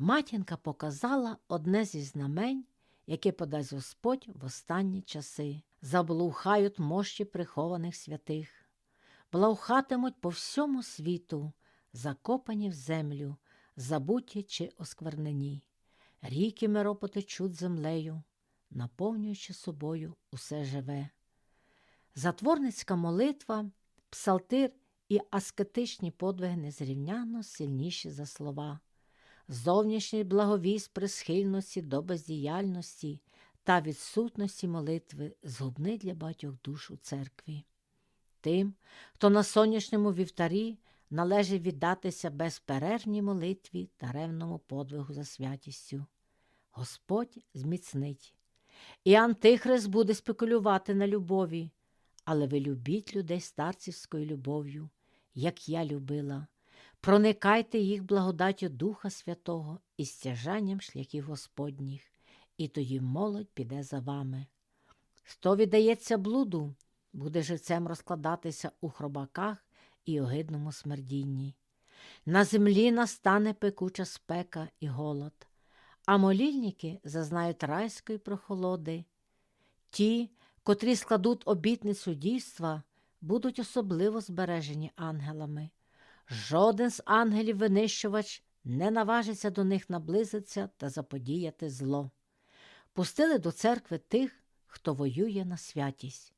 матінка показала одне зі знамень, яке подасть Господь в останні часи. Заблухають мощі прихованих святих, блаухатимуть по всьому світу, закопані в землю, забуті чи осквернені. Ріки потечуть землею, наповнюючи собою усе живе. Затворницька молитва, псалтир і аскетичні подвиги незрівняно сильніші за слова. Зовнішній благовість при схильності до бездіяльності та відсутності молитви згубний для багатьох душ у церкві. Тим, хто на сонячному вівтарі належить віддатися безперервній молитві та ревному подвигу за святістю. Господь зміцнить. І Антихрист буде спекулювати на любові, але ви любіть людей старцівською любов'ю, як я любила. Проникайте їх благодаттю Духа Святого і стяжанням шляхів Господніх, і тоді молодь піде за вами. Хто віддається блуду, буде живцем розкладатися у хробаках і огидному смердінні. На землі настане пекуча спека і голод, а молільники зазнають райської прохолоди. Ті, котрі складуть обітницю дійства, будуть особливо збережені ангелами. Жоден з ангелів-винищувач не наважиться до них наблизитися та заподіяти зло. Пустили до церкви тих, хто воює на святість.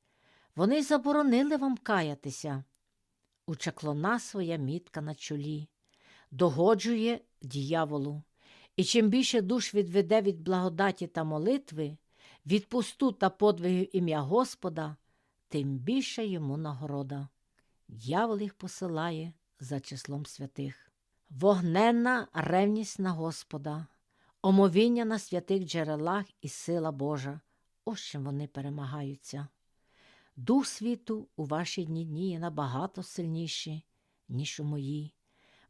Вони й заборонили вам каятися. У чаклона своя мітка на чолі, догоджує діяволу. І чим більше душ відведе від благодаті та молитви, від пусту та подвигів ім'я Господа, тим більше йому нагорода. Дьявол їх посилає за числом святих. Вогненна ревність на Господа, омовіння на святих джерелах і сила Божа. Ось чим вони перемагаються. Дух світу у ваші дні дніє набагато сильніші, ніж у мої,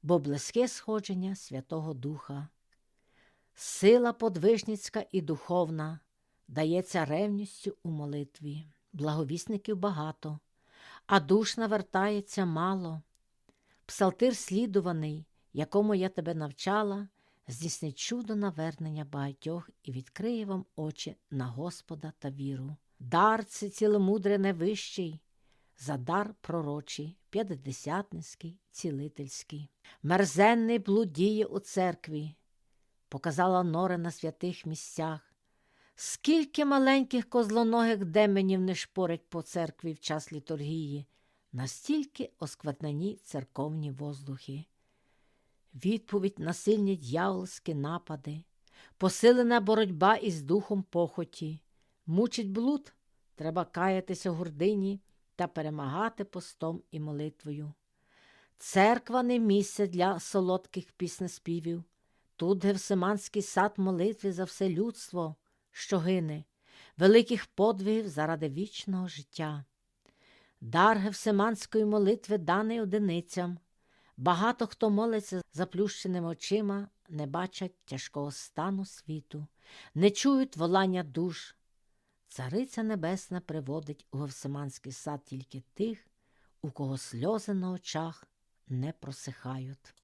бо близьке сходження Святого Духа. Сила подвижницька і духовна дається ревністю у молитві. Благовісників багато, а душ навертається мало. Псалтир слідуваний, якому я тебе навчала, здійснить чудо навернення багатьох і відкриє вам очі на Господа та віру. Дар це ціломудре невищий, за дар пророчий, п'ятидесятницький, цілительський. Мерзенний блуд діє у церкві, показала нори на святих місцях. Скільки маленьких козлоногих деменів не шпорять по церкві в час літургії, настільки осквернені церковні воздухи. Відповідь на сильні дьяволські напади, посилена боротьба із духом похоті, мучить блуд, треба каятися в гордині та перемагати постом і молитвою. Церква не місце для солодких піснеспівів, тут Гевсиманський сад молитви за все людство, що гине, великих подвигів заради вічного життя. Дар Гевсиманської молитви даний одиницям. Багато хто молиться заплющеними очима, не бачать тяжкого стану світу, не чують волання душ. Цариця Небесна приводить у Гевсиманський сад тільки тих, у кого сльози на очах не просихають.